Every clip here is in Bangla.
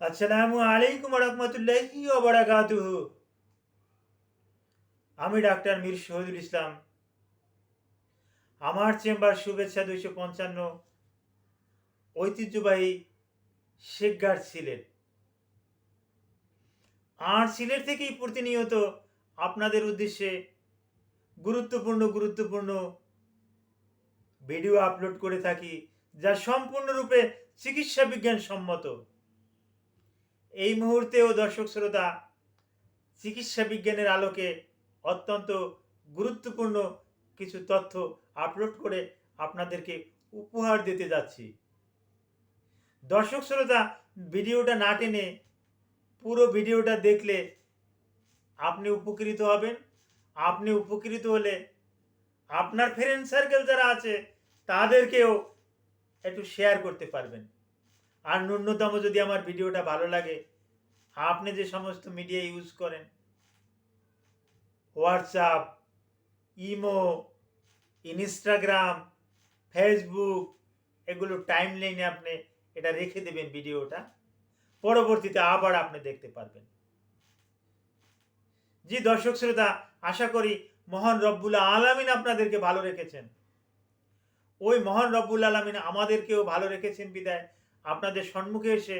আসসালামু আলাইকুম রহমতুল্লাহি ওবরাকাতুহু। আমি ডাক্তার মীর শহীদুল ইসলাম। আমার চেম্বার শুভেচ্ছা দুইশো পঞ্চান্ন। ঐতিহ্যবাহী শেখগার সিলেট। আর সিলেট থেকেই প্রতিনিয়ত আপনাদের উদ্দেশ্যে গুরুত্বপূর্ণ গুরুত্বপূর্ণ ভিডিও আপলোড করে থাকি, যা সম্পূর্ণরূপে চিকিৎসা বিজ্ঞান সম্মত এই মুহূর্তেও দর্শক শ্রোতা, চিকিৎসা বিজ্ঞানের আলোকে অত্যন্ত গুরুত্বপূর্ণ কিছু তথ্য আপলোড করে আপনাদেরকে উপহার দিতে যাচ্ছি। দর্শক শ্রোতা, ভিডিওটা না টেনে পুরো ভিডিওটা দেখলে আপনি উপকৃত হবেন। আপনি উপকৃত হলে আপনার ফ্রেন্ড সার্কেল যারা আছে, তাদেরকেও একটু শেয়ার করতে পারবেন। আর ন্যূনতম যদি আমার ভিডিওটা ভালো লাগে, আপনি যে সমস্ত মিডিয়া ইউজ করেন হোয়াটসঅ্যাপ ইমো ইনস্টাগ্রাম ফেসবুক এগুলো টাইম লাইনে আপনি এটা রেখে দেবেন ভিডিওটা, পরবর্তীতে আবার আপনি দেখতে পারবেন। জি দর্শক শ্রোতা, আশা করি মহান রব্বুল আলামিন আপনাদেরকে ভালো রেখেছেন। ওই মহান রব্বুল আলামিন আমাদেরকেও ভালো রেখেছেন বিদায়। আপনাদের সম্মুখে এসে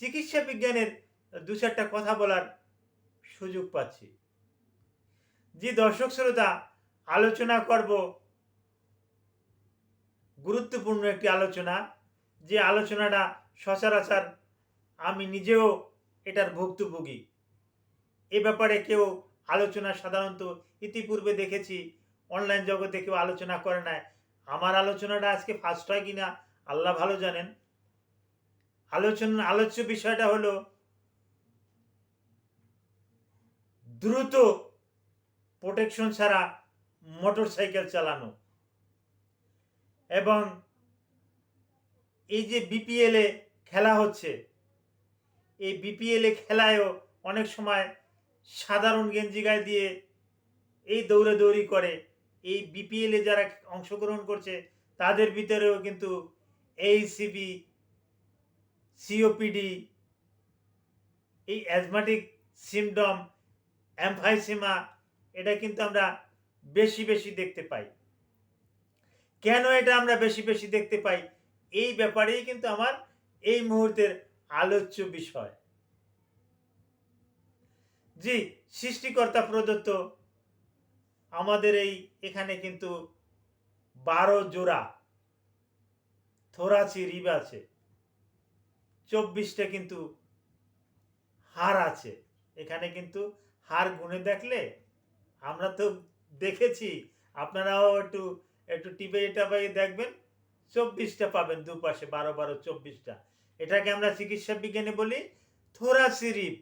চিকিৎসা বিজ্ঞানের দু চারটা কথা বলার সুযোগ পাচ্ছি। যে দর্শক শ্রোতা, আলোচনা করব গুরুত্বপূর্ণ একটি আলোচনা। যে আলোচনাটা সচরাচর আমি নিজেও এটার ভুক্তভোগী। এ ব্যাপারে কেউ আলোচনা সাধারণত ইতিপূর্বে দেখেছি, অনলাইন জগতে কেউ আলোচনা করে না আমার আলোচনাটা আজকে ফার্স্ট হয় কিনা, আল্লাহ ভালো জানেন। আলোচনা, আলোচ্য বিষয়টা হলো দ্রুত প্রোটেকশন ছাড়া মোটর সাইকেল চালানো এবং এই যে বিপিএলে খেলা হচ্ছে, এই বিপিএলে খেলায়ও অনেক সময় সাধারণ গেঞ্জি গায়ে দিয়ে এই দৌড়াদৌড়ি করে, এই বিপিএলে যারা অংশগ্রহণ করছে তাদের ভিতরেও কিন্তু এইসিবি সিওপিডি এই অ্যাজমাটিক সিমডম অ্যাম্ফাইসিমা এটা কিন্তু আমরা বেশি বেশি দেখতে পাই। কেন এটা আমরা বেশি বেশি দেখতে পাই? এই ব্যাপারেই কিন্তু আমার এই মুহূর্তের আলোচ্য বিষয়। জি, সৃষ্টিকর্তা প্রদত্ত আমাদের এই এখানে কিন্তু বারো জোড়া থোরাচি রিব আছে। চব্বিশটা কিন্তু হার আছে। এখানে কিন্তু হার গুনে দেখলে আমরা তো দেখেছি, আপনারাও একটু একটু টিপে টাপাই দেখবেন, চব্বিশটা পাবেন দুপাশে, বারো বারো চব্বিশটা। এটাকে আমরা চিকিৎসা বিজ্ঞানে বলি থোরা থোরাসিরিপ।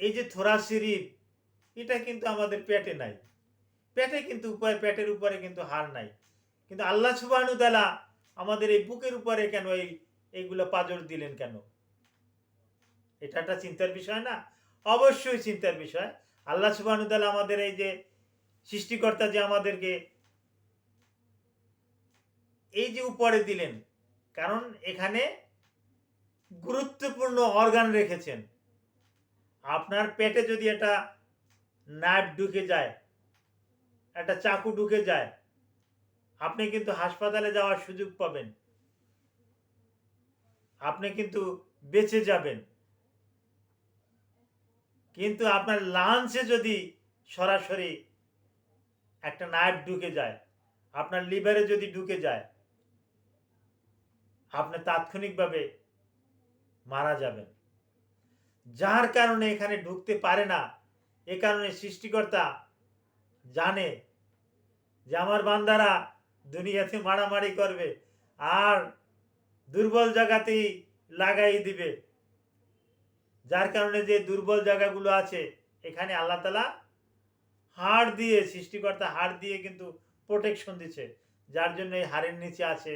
এই যে থোরা থোরাসিরিপ, এটা কিন্তু আমাদের পেটে নাই। পেটে কিন্তু উপরে পেটের উপরে কিন্তু হার নাই। কিন্তু আল্লাহ সুবাহানুদালা আমাদের এই বুকের উপরে কেন এই এইগুলো পাজর দিলেন কেন? এটা একটা চিন্তার বিষয় না? অবশ্যই চিন্তার বিষয়। আল্লাহ সুবাহানুদালা আমাদের এই যে সৃষ্টিকর্তা যে আমাদেরকে এই যে উপরে দিলেন, কারণ এখানে গুরুত্বপূর্ণ অর্গান রেখেছেন। আপনার পেটে যদি একটা নাইফ ঢুকে যায়, একটা চাকু ঢুকে যায়, আপনি কিন্তু হাসপাতালে যাওয়ার সুযোগ পাবেন। আপনি কিন্তু বেঁচে যাবেন। কিন্তু আপনার লাঞ্চে যদি সরাসরি একটা নাইফ ঢুকে যায়, আপনার লিভারে যদি ঢুকে যায়, আপনি তাৎক্ষণিকভাবে মারা যাবেন। যার কারণে এখানে ঢুকতে পারে না, এ কারণে সৃষ্টিকর্তা জানে যে আমার বান্দারা দুনিয়াতে মারামারি করবে, আর দুর্বল জায়গাতেই লাগাই দিবে। যার কারণে যে দুর্বল জায়গাগুলো আছে, এখানে আল্লাহ তালা হাড় দিয়ে, সৃষ্টিকর্তা হাড় দিয়ে কিন্তু প্রোটেকশন দিচ্ছে। যার জন্য এই হাড়ের নিচে আছে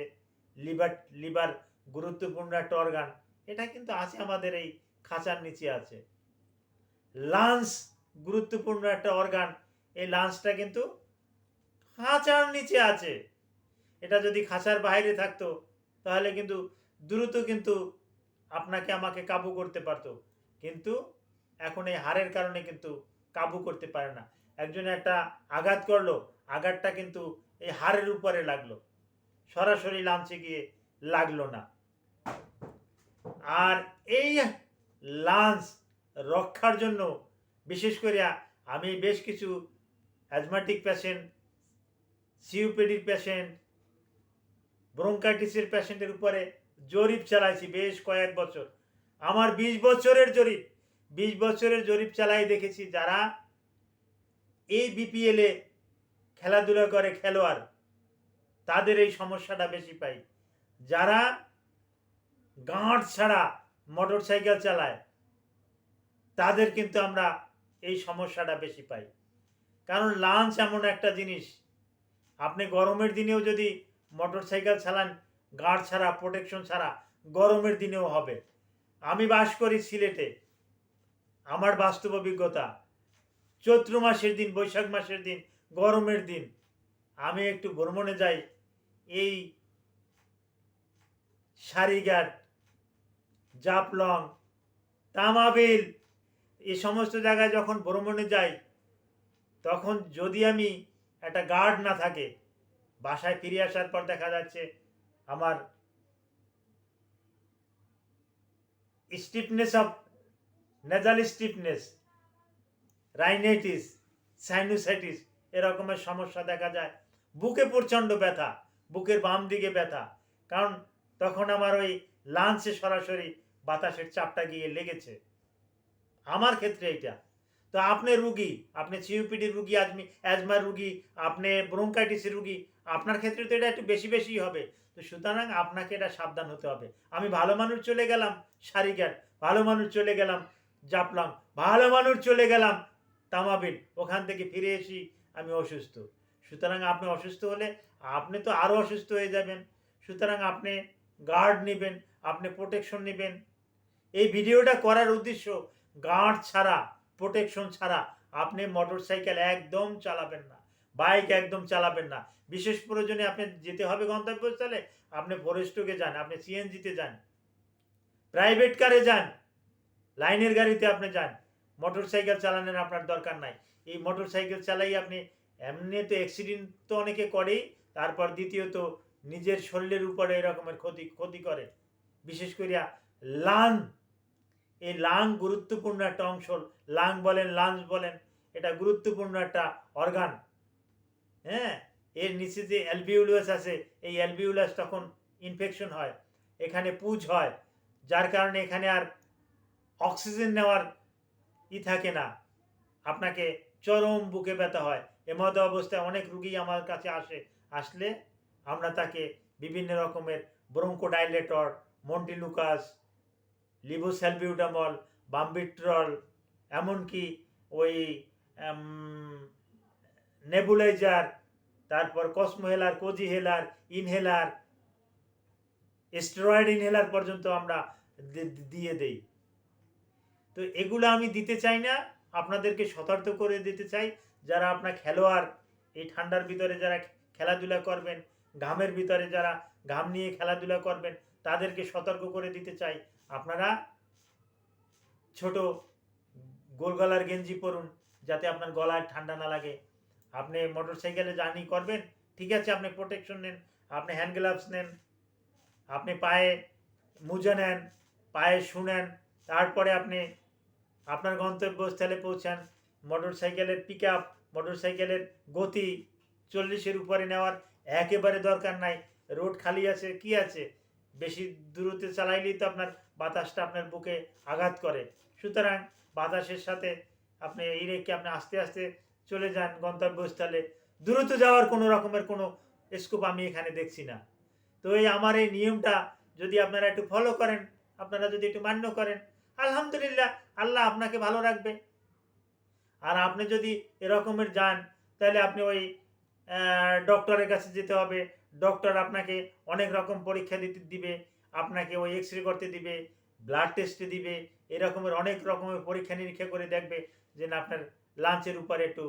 লিভার লিভার গুরুত্বপূর্ণ একটা অর্গান এটা কিন্তু আছে আমাদের এই খাঁচার নিচে আছে। লাঞ্চ গুরুত্বপূর্ণ একটা অর্গান এই লাঞ্চটা কিন্তু খাঁচার নিচে আছে। এটা যদি খাঁচার বাইরে থাকতো তাহলে কিন্তু দ্রুত কিন্তু আপনাকে আমাকে কাবু করতে পারতো। কিন্তু এখন এই হারের কারণে কিন্তু কাবু করতে পারে না। একজন একটা আঘাত করল, আঘাতটা কিন্তু এই হারের উপরে লাগল। সরাসরি লাঞ্চে গিয়ে লাগল না। আর এই লাঞ্চ রক্ষার জন্য বিশেষ করে আমি বেশ কিছু অ্যাজমাটিক পেশেন্ট সিউপিডির পেশেন্ট ব্রঙ্কাইটিসের পেশেন্টের উপরে জরিপ চালাইছি বেশ কয়েক বছর। আমার বিশ বছরের জরিপ, বিশ বছরের জরিপ চালাই দেখেছি যারা এই বিপিএলে খেলাধুলা করে খেলোয়াড়, তাদের এই সমস্যাটা বেশি পাই। যারা গাঁট ছাড়া মোটর সাইকেল চালায়, তাদের কিন্তু আমরা এই সমস্যাটা বেশি পাই। কারণ লাঞ্চ এমন একটা জিনিস, আপনি গরমের দিনেও যদি মোটর সাইকেল চালান গার্ড ছাড়া প্রোটেকশন ছাড়া গরমের দিনেও হবে। আমি বাস করি সিলেটে। আমার বাস্তব অভিজ্ঞতা, চৈত্র মাসের দিন, বৈশাখ মাসের দিন, গরমের দিন। আমি একটু ভ্রমণে যাই, এই সারিঘাট জাপলং তামাবিল, এই সমস্ত জায়গায় যখন ভ্রমণে যাই, তখন যদি আমি একটা গার্ড না থাকে বাসায় ফিরে আসার পর দেখা যাচ্ছে আমার stiffness of nasal stiffness rhinitis sinusitis এরকমের সমস্যা দেখা যায়। বুকে প্রচণ্ড ব্যথা, বুকের বাম দিকে ব্যথা। কারণ তখন আমার ওই লাঞ্চে সরাসরি বাতাসের চাপটা গিয়ে লেগেছে। আমার ক্ষেত্রে এটা। তো আপনি রুগী, আপনি সিউপিডির রুগী, আজমি অ্যাজমার রুগী, আপনি ব্রঙ্কাইটিসের রুগী, আপনার ক্ষেত্রে তো এটা একটু বেশি বেশি হবে। তো সুতরাং আপনাকে এটা সাবধান হতে হবে। আমি ভালো মানুষ চলে গেলাম সারিঘাট ভালো মানুষ চলে গেলাম, জাপলাম, ভালো মানুষ চলে গেলাম, তামাবিল, ওখান থেকে ফিরে এসি, আমি অসুস্থ। সুতরাং আপনি অসুস্থ হলে আপনি তো আরও অসুস্থ হয়ে যাবেন। সুতরাং আপনি গার্ড নেবেন, আপনি প্রোটেকশন নেবেন। এই ভিডিওটা করার উদ্দেশ্য গার্ড ছাড়া প্রোটেকশন ছাড়া আপনি মোটর সাইকেল একদম চালাবেন না বাইক একদম চালাবেন না। বিশেষ প্রয়োজনে আপনি যেতে হবে গন্তব্যস্থলে, আপনি ফরেস্টকে যান, আপনি সিএনজিতে যান প্রাইভেট কারে যান লাইনের গাড়িতে আপনি যান মোটর সাইকেল চালানোর আপনার দরকার নাই। এই মোটর সাইকেল চালাই আপনি, এমনি তো অ্যাক্সিডেন্ট তো অনেকে করেই, তারপর দ্বিতীয়ত নিজের শরীরের উপরে এরকমের ক্ষতি ক্ষতি করে। বিশেষ করিয়া লাং এই লাং গুরুত্বপূর্ণ একটা অংশ, লাং বলেন লাঞ্চ বলেন, এটা গুরুত্বপূর্ণ একটা অর্গান। হ্যাঁ এর নিচে যে অ্যালভিউলাস আছে, এই অ্যালভিউলাস তখন ইনফেকশন হয়, এখানে পুজ হয়, যার কারণে এখানে আর অক্সিজেন নেওয়ার ই থাকে না, আপনাকে চরম বুকে ব্যথা হয়। এমতো অবস্থায় অনেক রুগী আমার কাছে আসে, আসলে আমরা তাকে বিভিন্ন রকমের ব্রঙ্কোডাইলেটর, মন্টিলুকাস লিভোস্যালবিউটামল বাম্বিট্রল, এমনকি ওই নেবুলাইজার, তারপর কসমোহেলার কোজিহেলার ইনহেলার, স্টেরয়েড ইনহেলার পর্যন্ত আমরা দিয়ে দেই। তো এগুলো আমি দিতে চাই না, আপনাদেরকে সতর্ক করে দিতে চাই। যারা আপনার খেলোয়াড়, এই ঠান্ডার ভিতরে যারা খেলাধুলা করবেন, ঘামের ভিতরে যারা ঘাম নিয়ে খেলাধুলা করবেন, তাদেরকে সতর্ক করে দিতে চাই। আপনারা ছোট গোল গলার গেঞ্জি পরুন, যাতে আপনার গলায় ঠান্ডা না লাগে। আপনি মোটর সাইকেলে জার্নি করবেন, ঠিক আছে, আপনি প্রোটেকশন নেন, আপনি হ্যান্ড গ্লাভস নেন, আপনি পায়ে মোজা নেন, পায়ে শু নেন, তারপরে আপনি আপনার গন্তব্যস্থলে পৌঁছান। মোটর সাইকেলের পিক আপ মোটর সাইকেলের গতি চল্লিশের উপরে নেওয়ার একেবারে দরকার নাই। রোড খালি আছে, কি আছে? বেশি দূরত্বে চালাইলেই তো আপনার বাতাসটা আপনার বুকে আঘাত করে। সুতরাং বাতাসের সাথে আপনি এই রেখে আপনি আস্তে আস্তে চলে যান গন্তব্যস্থলে। দ্রুত যাওয়ার কোনো রকমের কোনো স্কোপ আমি এখানে দেখছি না। তো এই আমার এই নিয়মটা যদি আপনারা একটু ফলো করেন, আপনারা যদি একটু মান্য করেন, আলহামদুলিল্লাহ আল্লাহ আপনাকে ভালো রাখবে। আর আপনি যদি এরকমের যান, তাহলে আপনি ওই ডক্টরের কাছে যেতে হবে ডক্টর আপনাকে অনেক রকম পরীক্ষা দিতে দিবে, আপনাকে ওই এক্স রে করতে দিবে ব্লাড টেস্টে দিবে, এরকমের অনেক রকমের পরীক্ষা নিরীক্ষা করে দেখবে যে না আপনার লাঞ্চের উপরে একটু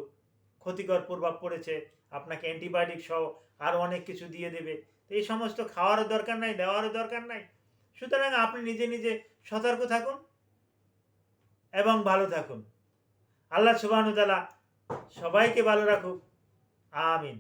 ক্ষতিকর প্রভাব পড়েছে, আপনাকে অ্যান্টিবায়োটিক সহ আরও অনেক কিছু দিয়ে দেবে। তো এই সমস্ত খাওয়ারও দরকার নাই, দেওয়ারও দরকার নাই। সুতরাং আপনি নিজে নিজে সতর্ক থাকুন এবং ভালো থাকুন। আল্লাহ সুবাহতালা সবাইকে ভালো রাখুক। আমিন।